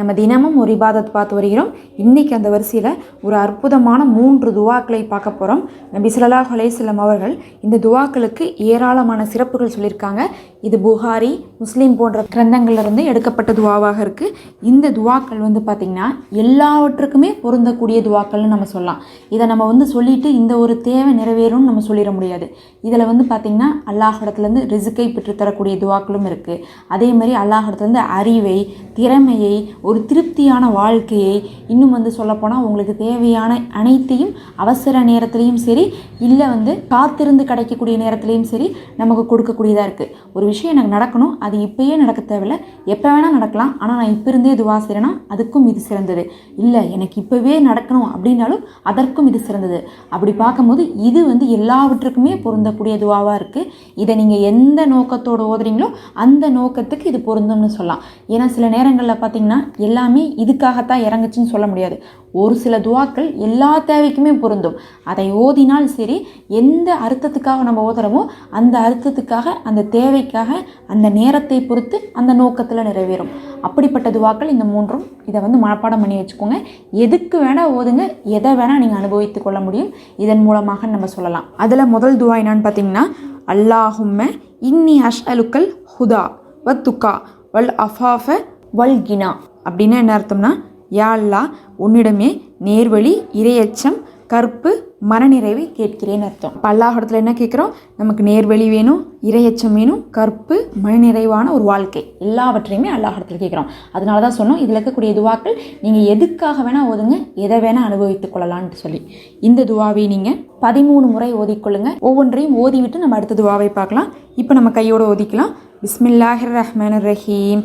நம்ம தினமும் ஒரு இபாதத் பார்த்து வருகிறோம். இன்றைக்கி அந்த வரிசையில் ஒரு அற்புதமான மூன்று துவாக்களை பார்க்க போகிறோம் நபி ஸல்லல்லாஹு அலைஹி அவர்கள் இந்த துவாக்களுக்கு ஏராளமான சிறப்புகள் சொல்லியிருக்காங்க. இது புகாரி முஸ்லீம் போன்ற கிரந்தங்கள்லேருந்து எடுக்கப்பட்ட துவாவாக இருக்குது இந்த துவாக்கள் வந்து பார்த்திங்கன்னா எல்லாவற்றுக்குமே பொருந்தக்கூடிய துவாக்கள்னு நம்ம சொல்லலாம். இதை நம்ம வந்து சொல்லிட்டு இந்த ஒரு தேவை நிறைவேறும்னு நம்ம சொல்லிட முடியாது. இதில் வந்து பார்த்திங்கன்னா அல்லாஹிடத்துலேருந்து ரிசுக்கை பெற்றுத்தரக்கூடிய துவாக்களும் இருக்குது அதே மாதிரி அல்லாஹிடத்துலேருந்து அறிவை திறமையை ஒரு திருப்தியான வாழ்க்கையை இன்னும் வந்து சொல்லப்போனால் உங்களுக்கு தேவையான அனைத்தையும் அவசர நேரத்துலையும் சரி இல்லை வந்து காத்திருந்து கிடைக்கக்கூடிய நேரத்துலையும் சரி நமக்கு கொடுக்கக்கூடியதாக இருக்குது ஒரு விஷயம் எனக்கு நடக்கணும் அது இப்பயே நடக்க தேவையில்ல. எப்போ வேணால் நடக்கலாம். ஆனால் நான் இப்போ இருந்தே துவா செய்கிறேன்னா அதுக்கும் இது சிறந்தது. இல்லை எனக்கு இப்போவே நடக்கணும் அப்படின்னாலும் அதற்கும் இது சிறந்தது. அப்படி பார்க்கும்போது இது வந்து எல்லாவற்றுக்குமே பொருந்தக்கூடிய துவாவாக இருக்குது இதை நீங்கள் எந்த நோக்கத்தோடு ஓதுறீங்களோ அந்த நோக்கத்துக்கு இது பொருந்தும்னு சொல்லலாம். ஏன்னா சில நேரங்களில் பார்த்தீங்கன்னா எல்லாமே இதுக்காகத்தான் இறங்குச்சுன்னு சொல்ல முடியாது. ஒரு சில துவாக்கள் எல்லா தேவைக்குமே பொருந்தும். அதை ஓதினால் சரி எந்த அர்த்தத்துக்காக நம்ம ஓதுறோமோ அந்த அர்த்தத்துக்காக அந்த தேவைக்காக அந்த நேரத்தை பொறுத்து அந்த நோக்கத்தில் நிறைவேறும். அப்படிப்பட்ட துவாக்கள் இந்த மூன்றும். இதை வந்து மனப்பாடம் பண்ணி வச்சுக்கோங்க. எதுக்கு வேணால் ஓதுங்க எதை வேணால் நீங்கள் அனுபவித்து கொள்ள முடியும். இதன் மூலமாக நம்ம சொல்லலாம். அதில் முதல் துவா என்னன்னு பார்த்தீங்கன்னா அல்லாஹும்ம இன்னி அஷ் அலுக்கல் ஹுதா வத்துக்கா வல் அஃபாஃப வல் கினா. அப்படின்னா என்ன அர்த்தம்னா யாழ்லா உன்னிடமே நேர்வழி இரையச்சம் கற்பு மனநிறைவை கேட்கிறேன்னு அர்த்தம். பல்லாகடத்தில் என்ன கேட்குறோம்? நமக்கு நேர்வழி வேணும் இரையச்சம் வேணும் கற்பு மனநிறைவான ஒரு வாழ்க்கை. எல்லாவற்றையுமே அல்லாஹிடத்துல கேட்குறோம். அதனால தான் சொன்னோம் இதில் இருக்கக்கூடிய துவாக்கள் நீங்கள் எதுக்காக வேணால் ஓதுங்க எதை வேணால் அனுபவித்துக் கொள்ளலான்ட்டு சொல்லி. இந்த துவாவை நீங்கள் பதிமூணு முறை ஓதிக்கொள்ளுங்க ஒவ்வொன்றையும் ஓதிவிட்டு நம்ம அடுத்த துவாவை பார்க்கலாம். இப்போ நம்ம கையோடு ஓதிக்கலாம். பிஸ்மில்லாஹிர் ரஹ்மான் ரஹீம்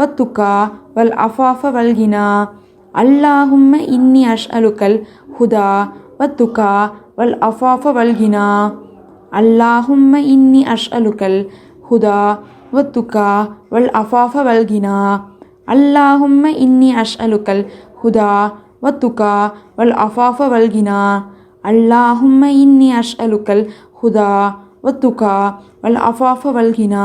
வத்துக்கா வல் அஃபாஃப வல்கினா அல்லாஹும்ம இன்னி அஷ் அலுக்கல் ஹுதா. வத்துக்கா வல் அஃபாஃப வல்கினா அல்லாஹும்ம இன்னி அஷ் அலுக்கல் ஹுதா. வத்துக்கா வல் அஃபாஃப வல்கினா அல்லாஹும்ம இன்னி அஷ் அலுக்கல் ஹுதா. வத்துக்கா வல் அஃபாஃப வல்கினா அல்லாஹும்ம இன்னி அஷ் அலுக்கல் ஹுதா. வத்துக்கா வல் அஃபாஃப வல்கினா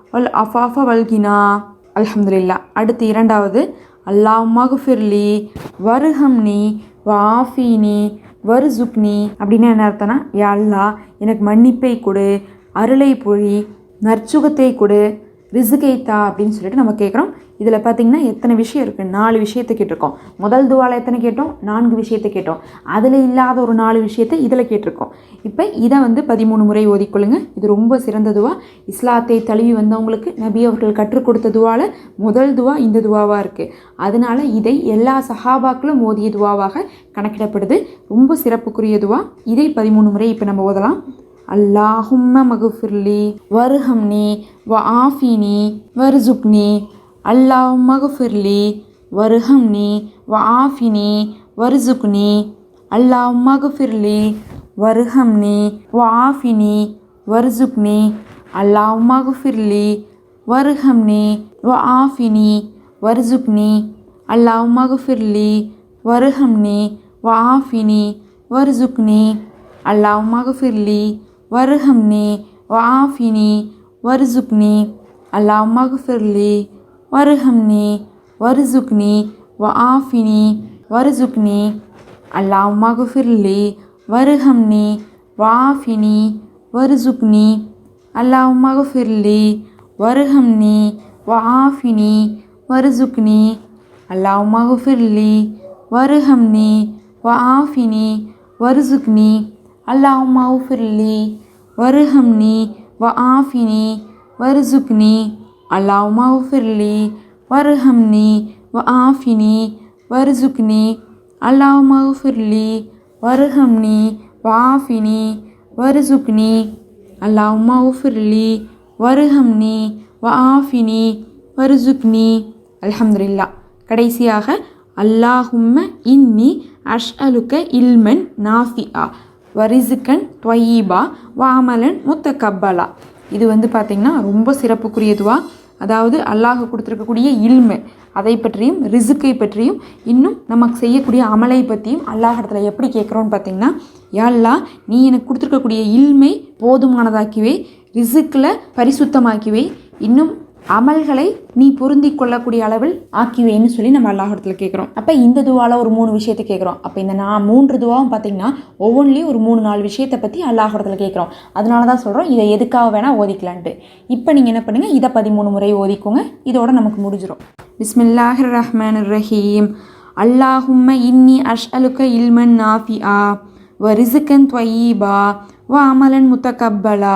வல் அஃபாஃப வல்கினா அல்ஹம்துலில்லா. அடுத்து இரண்டாவது. அல்லாஹ் மகுஃபிர்லி வருஹம்னி வாஃபினி வருசுக்னி. அப்படின்னு என்ன அர்த்தம்னா யா அல்லாஹ் எனக்கு மன்னிப்பை கொடு அருளை பொழி நற்சுகத்தை கொடு. ரிசுகை அப்படின்னு சொல்லிட்டு நம்ம கேட்குறோம் இதில் பார்த்தீங்கன்னா எத்தனை விஷயம் இருக்குது நாலு விஷயத்தை கேட்டிருக்கோம். முதல் துவால எத்தனை கேட்டோம்? நான்கு விஷயத்தை கேட்டோம். அதில் இல்லாத ஒரு நாலு விஷயத்தை இதில் கேட்டிருக்கோம். இப்போ இதை வந்து பதிமூணு முறை ஓதிக்கொள்ளுங்க. இது ரொம்ப சிறந்த துவா. இஸ்லாத்தை தழுவி வந்தவங்களுக்கு நபி அவர்கள் கற்றுக் கொடுத்த துவாவில் முதல் துவா இந்த துவாவாக இருக்குது அதனால இதை எல்லா சஹாபாக்களும் ஓதிய துவாவாக கணக்கிடப்படுது. ரொம்ப சிறப்புக்குரிய துவா. இதை பதிமூணு முறை இப்போ நம்ம ஓதலாம். அல்லாஹும்ம மகுஃபிர்லி வருஹம்னி வ ஆஃபினி வருசுக்னி. அல்லாஹும் மகுஃபிர்லி வருஹம்னி வ ஆஃபினி வருசுக்னி. அல்லாஹும் மகுஃபிர்லி வருஹம்னி வ ஆஃபினி வருசுக்னி. அல்லாஹும் மகுஃபிர்லி வருஹம்னி வ ஆஃபினி வருசுக்னி. அல்லாஹும் மகுஃபிர்லி வருஹம்னி வ ஆஃபினி வருசுக்னி. அல்லாஹும் மகுஃபிர்லி वरहमनी वर वरज़ुकनी, अल्लाह फ़िरली वरहमनी आफिनी वर वरज़ुकनी, अल्लाह फ़िरली वरहमनी वर वरज़ुकनी, अल्लाह फ़िरली वरहमनी वर वरज़ुकनी, अल्लाह फ़िरली वरहमनी वर वरज़ुकनी। அல்லாஹ் மௌஃபிர்லி வருஹம்னி வ ஆஃபினி வருசுக்னி அல்லாஹ் மௌஃபிர்லி வருஹம்னி வ ஆஃபினி வருசுக்னி அல்லாஹ் மௌஃபிர்லி வருஹம்னி வ ஆஃபினி வருசுக்னி அல்லாஹ் மௌஃபிர்லி வருஹம்னி வ ஆஃபினி வருசுக்னி அல்ஹம்துல்லா கடைசியாக அல்லாஹும்ம இன்னி அஷ் அலுக்க இல்மன் நாஃபிஆ. வரிசுக்கன் துவயீபா வாமலன் முத்தகப்பலா. இது வந்து பார்த்திங்கன்னா ரொம்ப சிறப்புக்குரிய துவா அதாவது அல்லாஹ் கொடுத்துருக்கக்கூடிய இல்மை. அதை பற்றியும் ரிசுக்கை பற்றியும் இன்னும் நமக்கு செய்யக்கூடிய அமலை பற்றியும் அல்லாஹ் இடத்துல எப்படி கேட்குறோன்னு பார்த்தீங்கன்னா யாழ்லா நீ எனக்கு கொடுத்துருக்கக்கூடிய இல்மை போதுமானதாக்கிவே ரிசுக்கில் பரிசுத்தமாக்கிவே இன்னும் அமல்களை நீ பொருந்தி கொள்ளக்கூடிய அளவில் ஆக்கிவேன்னு சொல்லி நம்ம அல்லாஹிடத்துல கேட்குறோம் அப்போ இந்த துவால ஒரு மூணு விஷயத்தை கேட்குறோம் அப்போ இந்த நான் மூன்று துவாவும் பார்த்தீங்கன்னா ஒவ்வொன்றிலையும் ஒரு மூணு நாலு விஷயத்தை பற்றி அல்லாஹிடத்துல கேட்குறோம் அதனால தான் சொல்கிறோம் இதை எதுக்காக வேணால் ஓதிக்கலான்ட்டு. இப்போ நீங்கள் என்ன பண்ணுங்கள் இதை பதிமூணு முறை ஓதிக்கோங்க. இதோட நமக்கு முடிஞ்சிடும் பிஸ்மில்லாஹ் ரஹ்மான் ரஹீம் அல்லாஹும்ம இன்னி அஷ் அலுக்க இல்மன் நாஃபிஆ ரிசுக்கன் துவயீபா வ அமலன் முத்தகப்பலா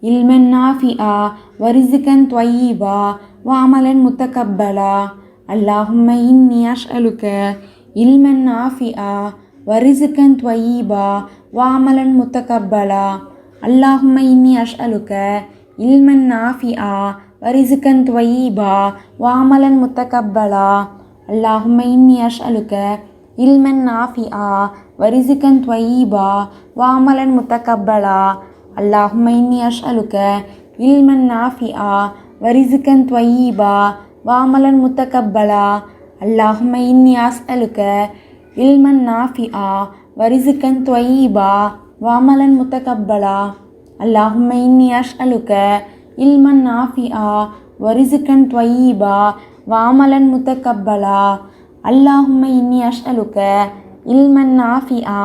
இல்மன் நாஃபிஆ வரிசுகன் தொய்யீபா வாமலன் முத்தகப்பலா. அல்லாஹும்ம இன்னி அஷ்அலுக. இல்மன் நாஃபிஆ வரிசுகன் தொய்யீபா வாமலன் முத்தகப்பலா. அல்லாஹும்ம இன்னி அஷ்அலுக. இல்மன் நாஃபிஆ வரிசுகன் தொய்யீபா வாமலன் முத்தகப்பலா. அல்லாஹும்ம இன்னி அஷ்அலுக. இல்மன் நாஃபிஆ வரிசுகன் தொய்யீபா வாமலன் முத்தகப்பலா. அல்லாஹும் இன்னி அஷலுக்க இல்மன் நாஃபிஆ வரிசுக்கன் துவயீபா வாமலன் முத்தகப்பலா. அல்லாஹும் இன்னி அஸ்அலுக்க இல்மன் நாஃபிஆ வரிசுக்கன் துவயீபா வாமலன் முத்தகப்பலா. அல்லாஹும் இன்னி அஷ்அலுக்க இல்மன் நாஃபிஆ வரிசுக்கன் துவயீபா வாமலன் முத்தகப்பலா. அல்லாஹும் இன்னி அஷ்அலுக்க இல்மன் நாஃபிஆ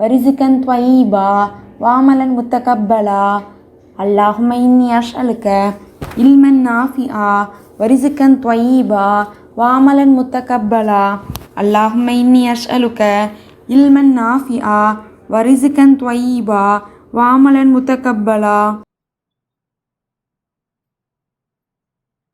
வரிசுக்கன் துவயீபா வாமலன் முத்தகப்பலா. அல்லாஹும இன்னி அஷலுக்க இல்மன் நாஃபிஆ. வரிசுக்கன் துவயீபா. வாமலன் முத்தகப்பலா. அல்லாஹும இன்னி அஷலுக்க இல்மன் நாஃபிஆ. வரிசுக்கன் துவயீபா. வாமலன் முத்தகப்பலா.